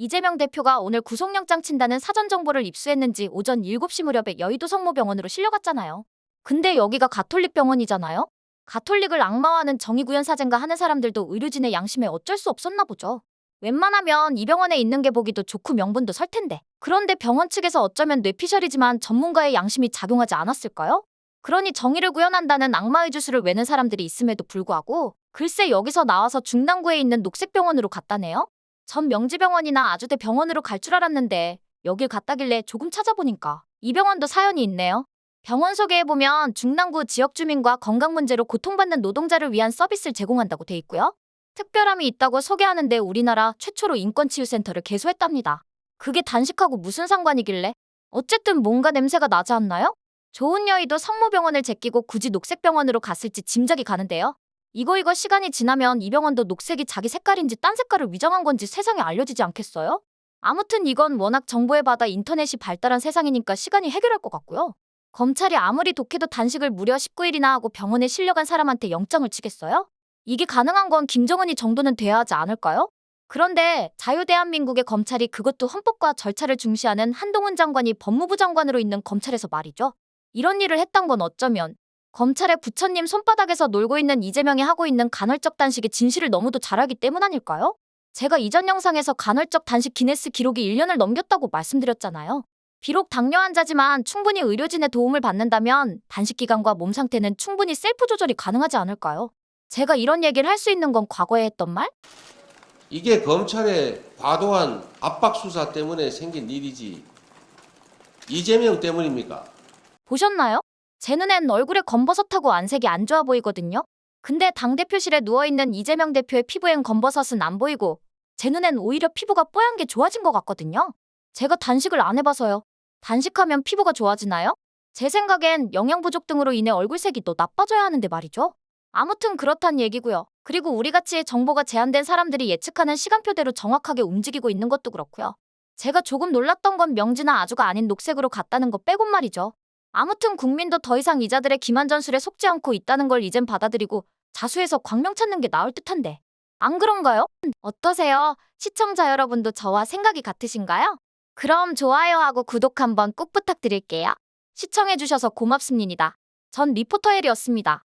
이재명 대표가 오늘 구속영장 친다는 사전 정보를 입수했는지 오전 7시 무렵에 여의도 성모병원으로 실려갔잖아요. 근데 여기가 가톨릭 병원이잖아요? 가톨릭을 악마화하는 정의구현 사쟁가 하는 사람들도 의료진의 양심에 어쩔 수 없었나 보죠. 웬만하면 이 병원에 있는 게 보기도 좋고 명분도 설 텐데. 그런데 병원 측에서 어쩌면 뇌피셜이지만 전문가의 양심이 작용하지 않았을까요? 그러니 정의를 구현한다는 악마의 주술을 외는 사람들이 있음에도 불구하고 글쎄 여기서 나와서 중랑구에 있는 녹색병원으로 갔다네요? 전 명지병원이나 아주대 병원으로 갈 줄 알았는데 여길 갔다길래 조금 찾아보니까 이 병원도 사연이 있네요. 병원 소개에 보면 중랑구 지역 주민과 건강 문제로 고통받는 노동자를 위한 서비스를 제공한다고 돼 있고요. 특별함이 있다고 소개하는데 우리나라 최초로 인권치유센터를 개소했답니다. 그게 단식하고 무슨 상관이길래? 어쨌든 뭔가 냄새가 나지 않나요? 좋은 여의도 성모병원을 제끼고 굳이 녹색병원으로 갔을지 짐작이 가는데요. 이거 이거 시간이 지나면 이 병원도 녹색이 자기 색깔인지 딴 색깔을 위장한 건지 세상에 알려지지 않겠어요? 아무튼 이건 워낙 정보의 바다 인터넷이 발달한 세상이니까 시간이 해결할 것 같고요. 검찰이 아무리 독해도 단식을 무려 19일이나 하고 병원에 실려간 사람한테 영장을 치겠어요? 이게 가능한 건 김정은이 정도는 돼야 하지 않을까요? 그런데 자유대한민국의 검찰이 그것도 헌법과 절차를 중시하는 한동훈 장관이 법무부 장관으로 있는 검찰에서 말이죠. 이런 일을 했던 건 어쩌면 검찰의 부처님 손바닥에서 놀고 있는 이재명이 하고 있는 간헐적 단식의 진실을 너무도 잘 알기 때문 아닐까요? 제가 이전 영상에서 간헐적 단식 기네스 기록이 1년을 넘겼다고 말씀드렸잖아요. 비록 당뇨 환자지만 충분히 의료진의 도움을 받는다면 단식 기간과 몸 상태는 충분히 셀프 조절이 가능하지 않을까요? 제가 이런 얘기를 할 수 있는 건 과거에 했던 말? 이게 검찰의 과도한 압박 수사 때문에 생긴 일이지 이재명 때문입니까? 보셨나요? 제 눈엔 얼굴에 검버섯하고 안색이 안 좋아 보이거든요. 근데 당대표실에 누워있는 이재명 대표의 피부엔 검버섯은 안 보이고 제 눈엔 오히려 피부가 뽀얀 게 좋아진 것 같거든요. 제가 단식을 안 해봐서요. 단식하면 피부가 좋아지나요? 제 생각엔 영양 부족 등으로 인해 얼굴색이 더 나빠져야 하는데 말이죠. 아무튼 그렇단 얘기고요. 그리고 우리같이 정보가 제한된 사람들이 예측하는 시간표대로 정확하게 움직이고 있는 것도 그렇고요. 제가 조금 놀랐던 건 명지나 아주가 아닌 녹색으로 갔다는 거 빼곤 말이죠. 아무튼 국민도 더 이상 이자들의 기만 전술에 속지 않고 있다는 걸 이젠 받아들이고 자수해서 광명 찾는 게 나을 듯한데. 안 그런가요? 어떠세요? 시청자 여러분도 저와 생각이 같으신가요? 그럼 좋아요하고 구독 한번 꼭 부탁드릴게요. 시청해주셔서 고맙습니다. 전 리포터 헬이었습니다.